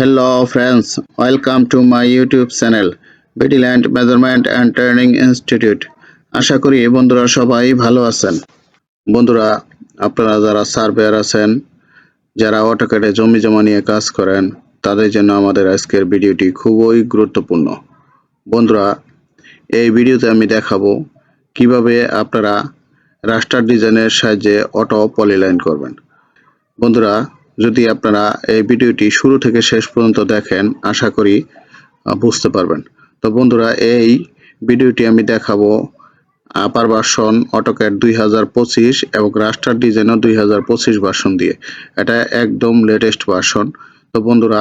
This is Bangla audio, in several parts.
Hello friends, welcome to my YouTube channel Bediland Measurement and Training Institute. আশা করি বন্ধুরা সবাই ভালো আছেন। বন্ধুরা আপনারা যারা সার্ভেয়ার আছেন যারা অটোকেটে জমি জমা নিয়ে কাজ করেন তাদের জন্য আমাদের আজকের ভিডিওটি খুবই গুরুত্বপূর্ণ। বন্ধুরা এই ভিডিওতে আমি দেখাবো কীভাবে আপনারা রাস্টার ডিজাইনের সাহায্যে অটো পলিলাইন করবেন। বন্ধুরা যদি আপনারা এই ভিডিওটি শুরু থেকে শেষ পর্যন্ত দেখেন, আশা করি বুঝতে পারবেন। তো বন্ধুরা, এই ভিডিওটি আমি দেখাবো আপার ভার্সন অটোক্যাড দুই হাজার পঁচিশ এবং রাস্টার ডিজাইনও দুই হাজার পঁচিশ ভার্সন দিয়ে। এটা একদম লেটেস্ট ভার্সন তো বন্ধুরা,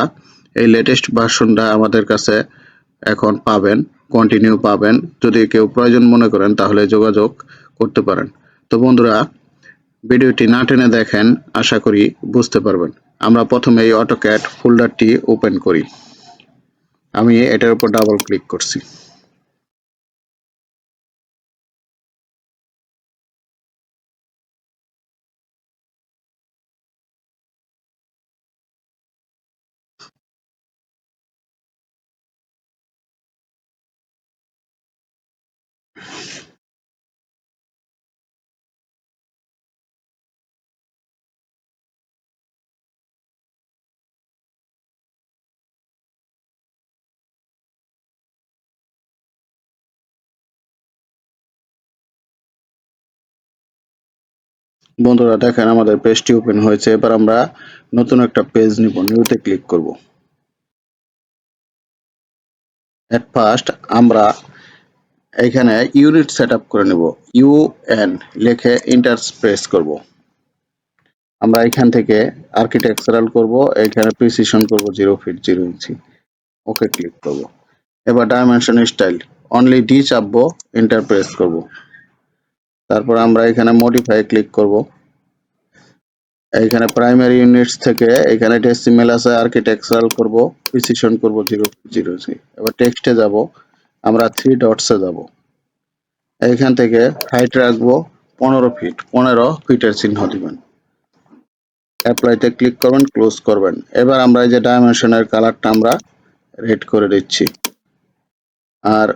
এই লেটেস্ট ভার্সনটা আমাদের কাছে এখন পাবেন কন্টিনিউ পাবেন। যদি কেউ প্রয়োজন মনে করেন, তাহলে যোগাযোগ করতে পারেন। তো বন্ধুরা ভিডিওটি না টেনে দেখেন, আশা করি বুঝতে পারবেন। আমরা প্রথমে এই অটোক্যাট ফোল্ডারটি ওপেন করি। আমি এটার উপর ডাবল ক্লিক করছি। বন্ধুরা দেখেন আমাদের পেজটি ওপেন হয়েছে, এবার আমরা নতুন একটা পেজ নিব, নিউতে ক্লিক করব। এট ফার্স্ট আমরা এখানে ইউনিট সেট করে নেব ইউএন লিখে ইন্টার প্রেস করব। আমরা এখান থেকে আর্কিটেকচারাল করব, এখানে প্রিসিশন করব zero feet zero inch okay click করব। এবার ডাইমেনশন স্টাইল অনলি ডি চাপবো ইন্টার প্রেস করব। তারপর আমরা এখানে মডিফাই ক্লিক করব। এইখানে প্রাইমারি ইউনিটস থেকে এখানে ডেসিমেল আছে আর্কিটেকচারাল করব প্রিসিশন করব জিরো জিরো এবার টেক্সটে যাব, আমরা থ্রি ডটসে যাব। এইখান থেকে হাইট রাখব পনেরো ফিট পনেরো ফিটের চিহ্ন দিবেন। অ্যাপ্লাইতে ক্লিক করবেন ক্লোজ করবেন। এবার আমরা এই যে ডাইমেনশনের কালারটা আমরা রেড করে দিচ্ছি। আর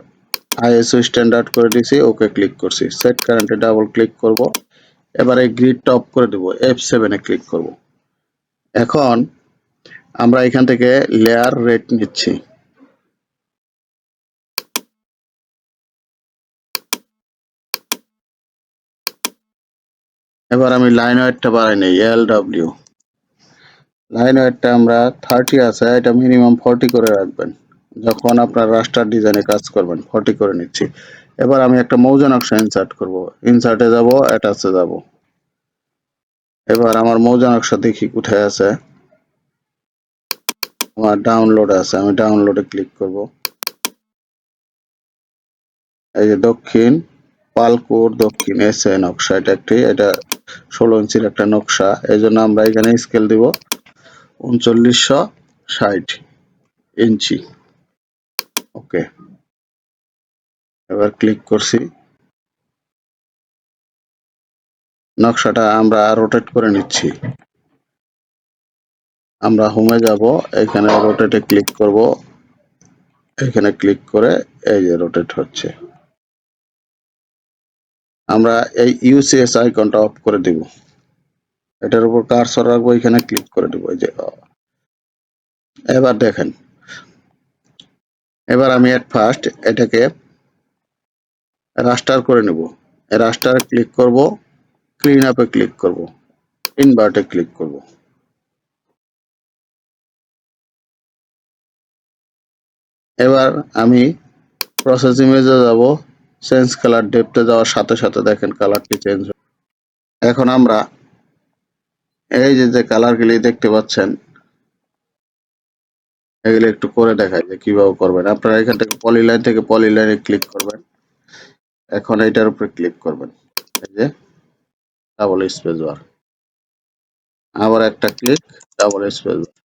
আইএসও স্ট্যান্ডার্ড করে দিছি ওকে ক্লিক করছি। সেট কারেন্টে ডাবল ক্লিক করব। এবার এই গ্রিডটা অফ করে দেব এফ সেভেনে ক্লিক করব। এখন আমরা এখান থেকে লেয়ার রেট নিচ্ছি। এবার আমি লাইন ওয়েটটা বাড়াই নেই এল ডাব্লিউ লাইন ওয়েটটা আমরা থার্টি আছে, এটা মিনিমাম ফর্টি করে রাখবেন। যখন আপনার রাস্টার ডিজাইনে কাজ করবেন ফর্টি করে নিচ্ছি। এবার আমি একটা মৌজা নকশা ইনসার্ট করব। ইনসার্টে যাব অ্যাটাচে যাব। এবার আমার মৌজা নকশা দেখি কোথায় আছে। আমার ডাউনলোড আছে, আমি ডাউনলোডে ক্লিক করব। এই যে দক্ষিণ পালকুর দক্ষিণ এসে নকশা, এটা একটি, এটা ষোলো ইঞ্চির একটা নকশা। এই জন্য আমরা এখানে স্কেল দিব। উনচল্লিশশো ষাট ইঞ্চি। ওকে। এবার ক্লিক করছি। নকশাটা আমরা রোটেট করে নিচ্ছি। আমরা হোমে যাব, এখানে রোটেটে ক্লিক করব। এখানে ক্লিক করে এই যে রোটেট হচ্ছে। আমরা এই ইউসিএস আইকনটা অফ করে দিব। এটার উপর কার্সর রাখব, এখানে ক্লিক করে দিব। এই যে, এবার দেখেন এবার আমি এট ফার্স্ট এটাকে রাস্টার করে নেব। রাস্টার ক্লিক করব ক্লিন আপে ক্লিক করব ইনভার্টে ক্লিক করব। এবার আমি প্রসেস ইমেজে যাব চেঞ্জ কালার ডেপথে যাওয়ার সাথে সাথে দেখেন কালারটি চেঞ্জ এখন আমরা এই যে যে কালারগুলি দেখতে পাচ্ছেন এগুলো একটু করে দেখাই যে কীভাবে করবেন। আপনারা এখান থেকে পলিলাইন থেকে পলিলাইনে ক্লিক করবেন। এখন এটার উপরে ক্লিক করবেন। এই যে ডাবল স্পেস বার আবার একটা ক্লিক ডাবল স্পেস আসলে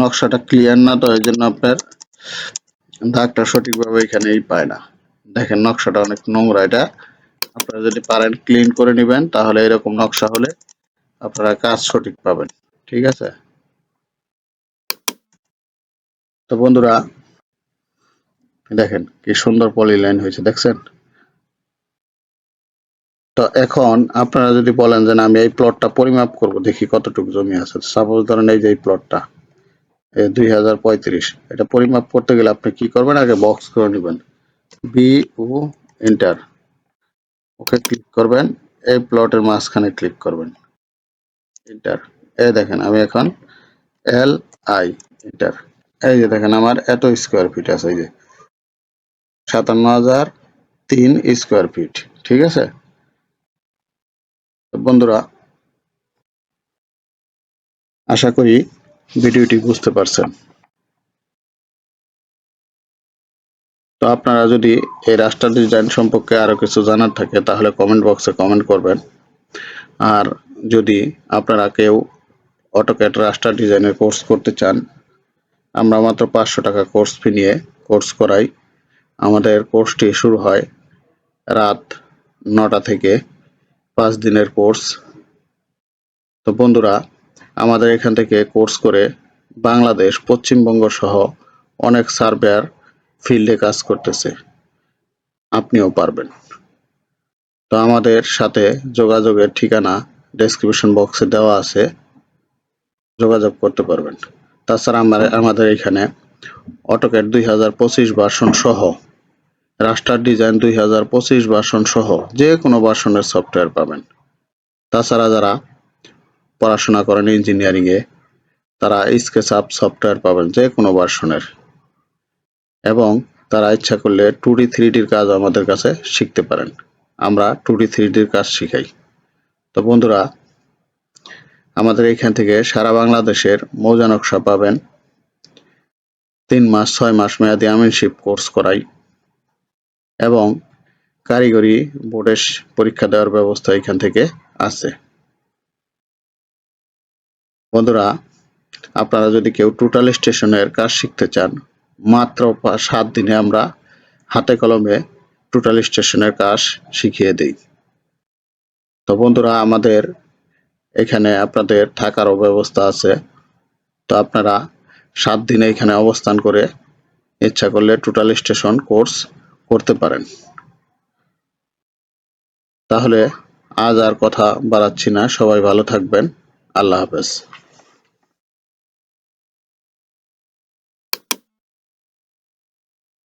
নকশাটা ক্লিয়ার না তো এই জন্য আপনার দাগটা সঠিকভাবে এখানেই পায় না। দেখেন নকশাটা অনেক নোংরা এটা। আপনারা যদি পারেন ক্লিন করে নেবেন, তাহলে এরকম নকশা হলে আপনারা কাজ সঠিক পাবেন। ঠিক আছে? তো বন্ধুরা, দেখেন কি সুন্দর পলি লাইন হয়েছে, দেখছেন? তো এখন আপনারা যদি বলেন যে আমি এই প্লটটা পরিমাপ করব, দেখি কতটুকু জমি আছে। সাপোজ ধরেন এই যে এই প্লটটা দুই হাজার পঁয়ত্রিশ। এটা পরিমাপ করতে গেলে আপনি কি করবেন? আগে বক্স করে নেবেন। B O enter okay click করবেন। এই প্লটের মাঝখানে ক্লিক করবেন। এন্টার এই দেখেন, আমি এখন এল আই এন্টার এই যে দেখেন, আমার এত স্কোয়ার ফিট আছে, এই যে। সাতান্ন হাজার তিন স্কোয়ার ফিট ঠিক আছে? বন্ধুরা, আশা করি ভিডিওটি বুঝতে পারছেন। তো আপনারা যদি এই রাস্টার ডিজাইন সম্পর্কে আরও কিছু জানার থাকে, তাহলে কমেন্ট বক্সে কমেন্ট করবেন। আর যদি আপনারা কেউ অটোক্যাট রাস্টার ডিজাইনের কোর্স করতে চান, আমরা মাত্র পাঁচশো টাকা কোর্স ফি নিয়ে কোর্স করাই। আমাদের কোর্সটি শুরু হয় রাত নটা থেকে পাঁচ দিনের কোর্স তো বন্ধুরা আমাদের এখান থেকে কোর্স করে বাংলাদেশ, পশ্চিমবঙ্গ সহ অনেক সার্ভেয়ার ফিল্ডে কাজ করতেছে। আপনিও পারবেন। তো আমাদের সাথে যোগাযোগের ঠিকানা ডেসক্রিপশন বক্সে দেওয়া আছে। যোগাযোগ করতে পারবেন। তাছাড়া আমার, আমাদের এখানে অটোক্যাট দুই হাজার পঁচিশ ভার্সন সহ রাস্টার ডিজাইন দুই হাজার পঁচিশ ভার্সন সহ, যে কোনো ভার্সনের সফটওয়্যার পাবেন। তাছাড়া যারা পড়াশোনা করেন ইঞ্জিনিয়ারিং এ, তারা স্কেচ আপ সফটওয়্যার পাবেন যে কোনো ভার্সনের এবং তারা ইচ্ছা করলে টু ডি থ্রি ডির কাজ আমাদের কাছে শিখতে পারেন। আমরা টু ডি থ্রি ডির কাজ শিখাই। তো বন্ধুরা, আমাদের এখান থেকে সারা বাংলাদেশের মৌজা নকশা পাবেন। তিন মাস, ছয় মাস মেয়াদি আমিনশিপ কোর্স করাই। এবং কারিগরি বোর্ডের পরীক্ষা দেওয়ার ব্যবস্থা এখান থেকে আছে। বন্ধুরা, আপনারা যদি কেউ টোটাল স্টেশনের কাজ শিখতে চান, মাত্র সাত দিনে আমরা হাতে কলমে টোটাল স্টেশনের কাজ শিখিয়ে দিই। তো বন্ধুরা, আমাদের এখানে আপনাদের থাকারও ব্যবস্থা আছে। তো আপনারা সাত দিনে এখানে অবস্থান করে ইচ্ছা করলে টোটাল স্টেশন কোর্স করতে পারেন। তাহলে আজ আর কথা বাড়াচ্ছি না। সবাই ভালো থাকবেন। আল্লাহ হাফেজ।